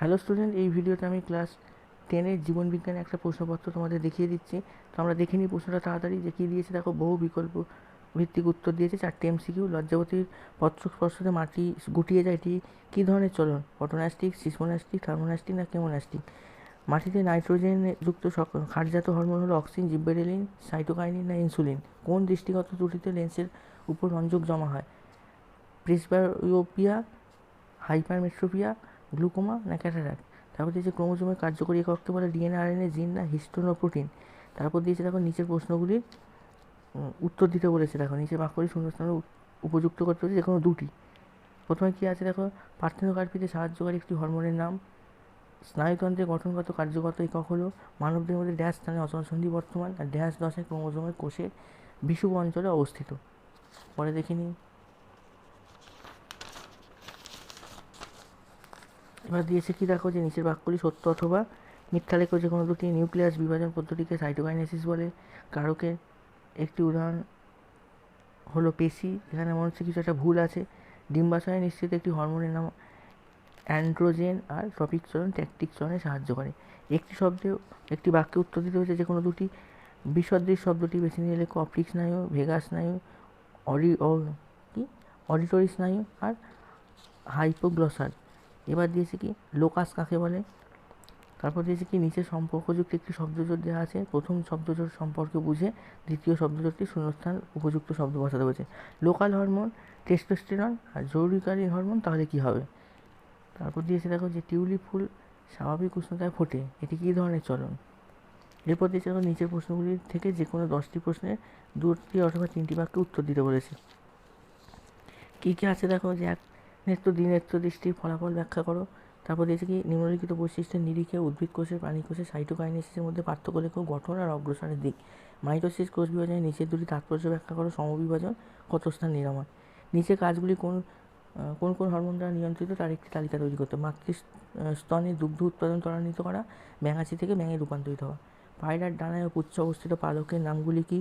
Hello student এই ভিডিওতে আমি ক্লাস টেনের জীবনবিজ্ঞানের একটা প্রশ্নপত্র তোমাদের দেখিয়ে দিচ্ছি। তো আমরা দেখে নিই প্রশ্নটা তাড়াতাড়ি যে কী দিয়েছে, দেখো বহু বিকল্প ভিত্তিক উত্তর দিয়েছে, চারটে এমসিকিউ লজ্জাবতীর পত্র স্পর্শতে মাটি গুটিয়ে যায়, এটি কী ধরনের চলন? অটোনাস্টিক সিসমোনাস্টিক থার্মোনাস্টিক না কেমোনাস্টিক মাটিতে নাইট্রোজেন যুক্ত ক্ষারজাত হরমোন হলো অক্সিন জিব্বেরেলিন সাইটোকাইনিন না ইনসুলিন কোন দৃষ্টিগত ত্রুটিতে লেন্সের উপর রঞ্জক জমা হয়? প্রেসবায়োপিয়া হাইপারমেট্রোপিয়া গ্লুকোমা না ক্যাটারাক্ট? তারপর দিয়েছে ক্রোমোজোমের কার্যকরী একককে বলে ডিএনএ, আরএনএ, জিন না হিস্টোন ও প্রোটিন। তারপর দিয়েছে দেখো নিচের প্রশ্নগুলির উত্তর দিতে বলেছে দেখো। নিচের শূন্যস্থানে উপ- উপযুক্ত করতে হচ্ছে যে দুটি। প্রথমে কী আছে দেখো? পার্থেনোকার্পিতে সাহায্যকারী একটি হরমোনের নাম। স্নায়ুতন্ত্রের গঠনগত কার্যগত একক হলো মানবদের মধ্যে ড্যাশ স্থানে অচলসন্ধি বর্তমান, আর ড্যাশ দশে ক্রোমোজোমের কোষের বিষুব অঞ্চলে অবস্থিত। পরে দেখে নিই। এবার দিয়েছে কি দেখো যে নিচের বাক্যগুলি সত্য অথবা মিথ্যা লেখো যে কোনো দুটি নিউক্লিয়াস বিভাজন পদ্ধতিকে সাইটোকাইনেসিস বলে। কারকের একটি উদাহরণ হলো পেশি এখানে মনে হচ্ছে কিছু একটা ভুল আছে। ডিম্বাশয়ে নিশ্চিত একটি হরমোনের নাম অ্যান্ড্রোজেন আর টপিক চলন ট্যাকটিক চলনে সাহায্য করে। একটি শব্দে একটি বাক্যে উত্তর দিতে হয়েছে যে কোনো দুটি বিসদৃশ শব্দটি বেছে নিয়ে লেখো। অপটিক স্নায়ু ভেগা স্নায়ু অডি অ- কি? অডিটরি স্নায়ু আর হাইপোগ্লসাল। এবার দিয়েছে কি? লোকাস কাকে বলে? তারপর দিয়েছে কি? নিচে সম্পর্কযুক্ত একটি শব্দজোট দেওয়া আছে। প্রথম শব্দজোট সম্পর্কে বুঝে দ্বিতীয় শব্দজোটটি শূন্যস্থান উপযুক্ত শব্দ বসাতে বলছে। লোকাল হরমোন টেস্টোস্টেরন আর জরুরিকালীন হরমোন, তাহলে কি হবে? তারপর দিয়েছে দেখো যে টিউলিপ ফুল স্বাভাবিক উষ্ণতায় ফোটে। এটি কী ধরনের চলন? এরপর দিয়েছে দেখো নিচের প্রশ্নগুলির থেকে যে কোনো দশটি প্রশ্নের দুটি অথবা তিনটি বাক্যে উত্তর দিতে বলেছে। কী কী আছে দেখো যে এক নেত্র দ্বিনেত্র দৃষ্টির ফলাফল ব্যাখ্যা করো। তারপর দিয়েছে কি, নিম্নলিখিত বৈশিষ্ট্যের নিরিখে উদ্ভিদ কোষের, প্রাণী কোষের, সাইটোকাইনেসিসের মধ্যে পার্থক্য লেখো, গঠন আর অগ্রসরের দিক। মাইটোসিস কোষ বিভাজনের নিচের দুটি তাৎপর্য ব্যাখ্যা করো, সমবিভাজন কত স্থান নিরাময়। নিচে কাজগুলি কোন কোন কোন হরমোন দ্বারা নিয়ন্ত্রিত, তার একটি তালিকা তৈরি করতে মাতৃ স্তনে দুগ্ধ উৎপাদন ত্বরান্বিত করা, ব্যাঙাচি থেকে ব্যাঙে রূপান্তরিত হওয়া। পায়রার ডানায় ও পুচ্ছ অবস্থিত পালকের নামগুলি কি?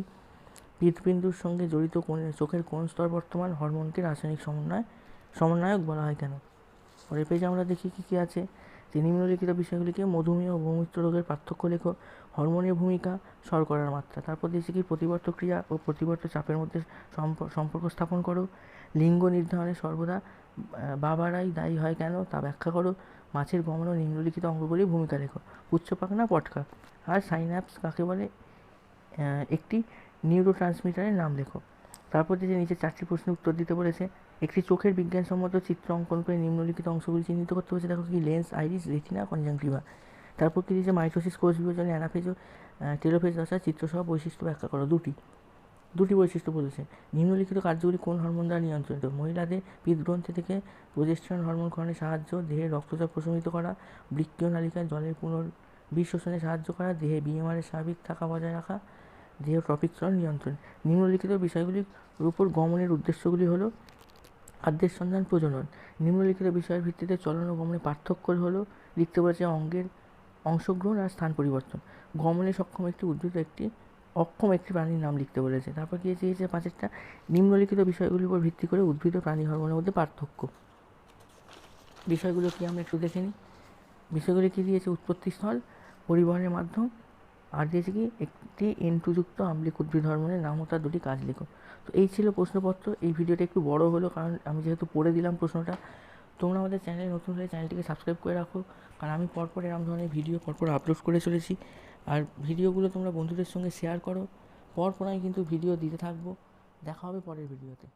হৃৎপিণ্ডুর সঙ্গে জড়িত কোন, চোখের কোন স্তর বর্তমান হরমোনকে রাসায়নিক সমন্বয়? সমন্বয়ক বলা হয় কেন? পরের পেজে আমরা দেখি কী কী আছে। যে নিম্নলিখিত বিষয়গুলিকে মধুমেহ ও বহুমিত্র রোগের পার্থক্য লেখো হরমোনের ভূমিকা শর্করার মাত্রা। তারপর দিয়েছে কি, প্রতিবর্ত ক্রিয়া ও প্রতিবর্ত চাপের মধ্যে সম্প- সম্পর্ক স্থাপন করো। লিঙ্গ নির্ধারণে সর্বদা বাবারাই দায়ী হয় কেন? তা ব্যাখ্যা করো। মাছের গমন ও নিম্নলিখিত অঙ্গগুলি ভূমিকা লেখো উচ্চপাক না পটকা? আর সাইন্যাপস কাকে বলে? একটি নিউরো ট্রান্সমিটারের নাম লেখো তারপর যে নিচে চারটি প্রশ্নের উত্তর দিতে বলেছে, একটি চোখের বিজ্ঞানসম্মত চিত্র অঙ্কন করে নিম্নলিখিত অংশগুলি চিহ্নিত করতে হচ্ছে দেখো কি, লেন্স, আইরিস, রেটিনা কনজাংক্টিভা তারপর কি দিয়েছে, মাইটোসিস, কোষ বিভাজনে অ্যানাফেজ ও টেলোফেজ দশা চিত্রসহ বৈশিষ্ট্য ব্যাখ্যা করো, দুটি। দুটি বৈশিষ্ট্য বলেছে, নিম্নলিখিত কার্যগুলি কোন হরমোন দ্বারা নিয়ন্ত্রিত? মহিলাদের পিতগ্রন্থি থেকে প্রজেস্ট্রন হরমোন গ্রহণে সাহায্য দেহের রক্তচাপ প্রশমিত করা, বৃক্কীয় নালিকায় জলের পুনর শোষণে সাহায্য করা, দেহে বিএমআরের স্বাভাবিক থাকা বজায় রাখা দেহ ট্রপিক চলন নিয়ন্ত্রণ। নিম্নলিখিত বিষয়গুলির উপর গমনের উদ্দেশ্যগুলি হলো খাদ্যের সন্ধান প্রজনন। নিম্নলিখিত বিষয়ের ভিত্তিতে চলন ও গমনের পার্থক্য হলো, লিখতে বলেছে অঙ্গের অংশগ্রহণ আর স্থান পরিবর্তন। গমনে সক্ষম একটি উদ্ভিদ একটি অক্ষম একটি প্রাণীর নাম লিখতে বলেছে। তারপর কি চেয়েছে পাঁচেরটা। নিম্নলিখিত বিষয়গুলির উপর ভিত্তি করে উদ্ভিদ ও প্রাণী হরমোনের মধ্যে পার্থক্য। বিষয়গুলো কি আমরা একটু দেখে নিই? বিষয়গুলি কী দিয়েছে? উৎপত্তি স্থল, পরিবহনের মাধ্যম আর দিয়েছে কি? একটি এন্টুযুক্ত আম্লিক উদ্ভিদ হরমোনের নাম ও তার দুটি কাজ লেখো তো এই ছিল প্রশ্নপত্র। এই ভিডিওটা একটু বড় হলো কারণ আমি যেহেতু পড়ে দিলাম প্রশ্নটা। তোমরা আমাদের চ্যানেলে নতুন হলে চ্যানেলটিকে সাবস্ক্রাইব করে রাখো। কারণ আমি পরপর এরকম ধরনের ভিডিও পরপর আপলোড করে চলেছি। আর ভিডিওগুলো তোমরা বন্ধুদের সঙ্গে শেয়ার করো। পরপর আমি কিন্তু ভিডিও দিতে থাকব। দেখা হবে পরের ভিডিওতে।